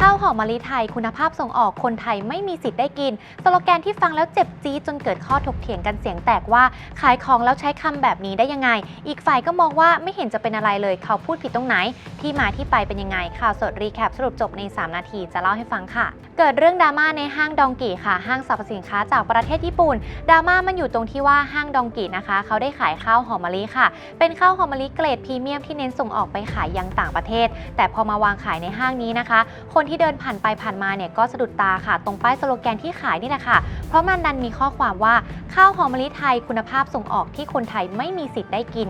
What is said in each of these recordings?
ข้าวหอมมะลิไทยคุณภาพส่งออกคนไทยไม่มีสิทธิ์ได้กิน สโลแกนที่ฟังแล้วเจ็บจี๊ดจนเกิดข้อถกเถียงกันเสียงแตกว่าขายของแล้วใช้คำแบบนี้ได้ยังไง อีกฝ่ายก็มองว่าไม่เห็นจะเป็นอะไรเลย เขาพูดผิดตรงไหน ที่มาที่ไปเป็นยังไง ข่าวสดรีแคปสรุปจบใน 3 นาทีจะเล่าให้ฟังค่ะ เกิดเรื่องดราม่าในห้างดองกีค่ะ ห้างสรรพสินค้าจากประเทศญี่ปุ่นดราม่ามันอยู่ตรงที่ว่าห้างดองกีนะคะ เขาได้ขายข้าวหอมมะลิค่ะ เป็นข้าวหอมมะลิเกรดพรีเมียมที่เน้นส่งออกไปขายยังต่างประเทศ แต่พอมาวางขายในห้างนี้นะคะ คนที่เดินผ่านไปผ่านมาเนี่ยก็สะดุดตาค่ะ ตรงป้ายสโลแกนที่ขายนี่แหละค่ะ เพราะมันดันมีข้อความว่าข้าวหอมมะลิไทยคุณภาพส่งออกที่คนไทยไม่มีสิทธิ์ได้กิน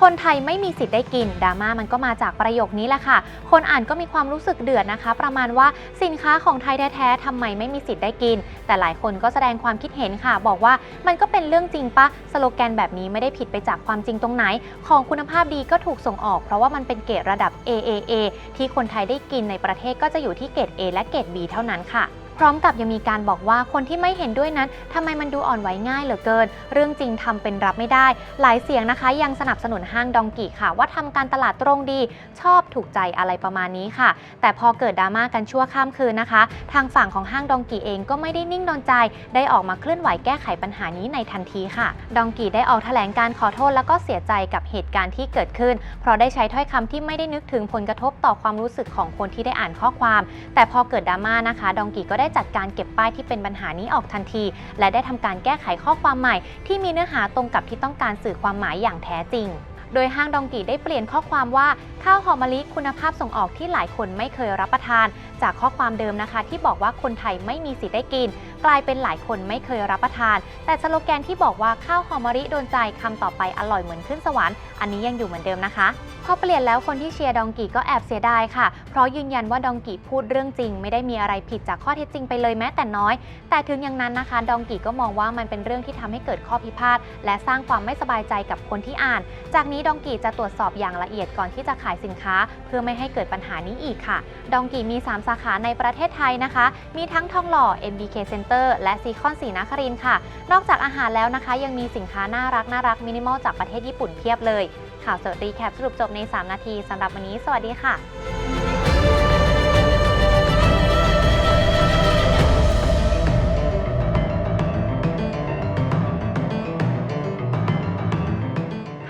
คนไทยไม่มีสิทธิ์ได้กินดราม่ามันก็มาจากประโยคนี้แหละค่ะ คนอ่านก็มีความรู้สึกเดือดนะคะ ประมาณว่าสินค้าของไทยแท้ๆทำไมไม่มีสิทธิ์ได้กิน แต่หลายคนก็แสดงความคิดเห็นค่ะ บอกว่ามันก็เป็นเรื่องจริงปะสโลแกนแบบนี้ไม่ได้ผิดไปจากความจริงตรงไหน ของคุณภาพดีก็ถูกส่งออก เพราะว่ามันเป็นเกรดระดับ AAA ที่คนไทยได้กินในประเทศก็จะอยู่ที่เกรด A และเกรด B เท่านั้นค่ะ พร้อมกับยังมีการบอกว่าคนที่ไม่เห็นด้วยนั้นทำไมมันดูอ่อนไหวง่ายเหลือเกิน เรื่องจริงทำเป็นรับไม่ได้ หลายเสียงนะคะยังสนับสนุนห้างดองกีค่ะ ว่าทำการตลาดตรงดี ชอบถูกใจอะไรประมาณนี้ค่ะ แต่พอเกิดดราม่ากันชั่วข้ามคืนนะคะ ทางฝั่งของห้างดองกีเองก็ไม่ได้นิ่งนอนใจ ได้ออกมาเคลื่อนไหวแก้ไขปัญหานี้ในทันทีค่ะ ดองกีได้ออกแถลงการขอโทษแล้วก็เสียใจกับเหตุการณ์ที่เกิดขึ้น เพราะได้ใช้ถ้อยคำที่ไม่ได้นึกถึงผลกระทบต่อความรู้สึกของคนที่ได้อ่านข้อความ แต่พอเกิดดราม่านะคะ ดองกีก็ได้จัดการเก็บป้ายที่เป็นปัญหานี้ออกทันที และได้ทำการแก้ไขข้อความใหม่ ที่มีเนื้อหาตรงกับที่ต้องการสื่อความหมายอย่างแท้จริงโดยห้างดองกีได้เปลี่ยนข้อความว่าข้าวหอมมะลิคุณภาพส่งออกที่หลายคนไม่เคยรับประทาน จากข้อความเดิมนะคะ ที่บอกว่าคนไทยไม่มีสิทธิ์ได้กิน กลายเป็นหลายคนไม่เคยรับประทาน แต่สโลแกนที่บอกว่าข้าวหอมมะลิโดนใจคำต่อไปอร่อยเหมือนขึ้นสวรรค์อันนี้ยังอยู่เหมือนเดิมนะคะพอเปลี่ยนแล้วคนที่เชียร์ดองกีก็แอบเสียดายค่ะเราะยืนยันว่าดองกีพูดเรื่องจริง ไม่ได้มีอะไรผิดจากข้อเท็จจริงไปเลยแม้แต่น้อย แต่ถึงอย่างนั้นนะคะ ดองกีก็มองว่ามันเป็นเรื่องที่ทำให้เกิดข้อพิพาทและสร้างความไม่สบายใจกับคนที่อ่าน จากนี้ดองกีจะตรวจสอบอย่างละเอียดก่อนที่จะขายสินค้า เพื่อไม่ให้เกิดปัญหานี้อีกค่ะ ดองกีมี 3 สาขาในประเทศไทยนะคะ มีทั้งทองหล่อ MBK Center และซีคอนสีนครินค่ะ นอกจากอาหารแล้วนะคะ ยังมีสินค้าน่ารักน่ารักมินิมอลจากประเทศญี่ปุ่นเพียบเลย ข่าวสดรีแคปสรุปจบใน 3 นาทีสำหรับวันนี้ สวัสดีค่ะ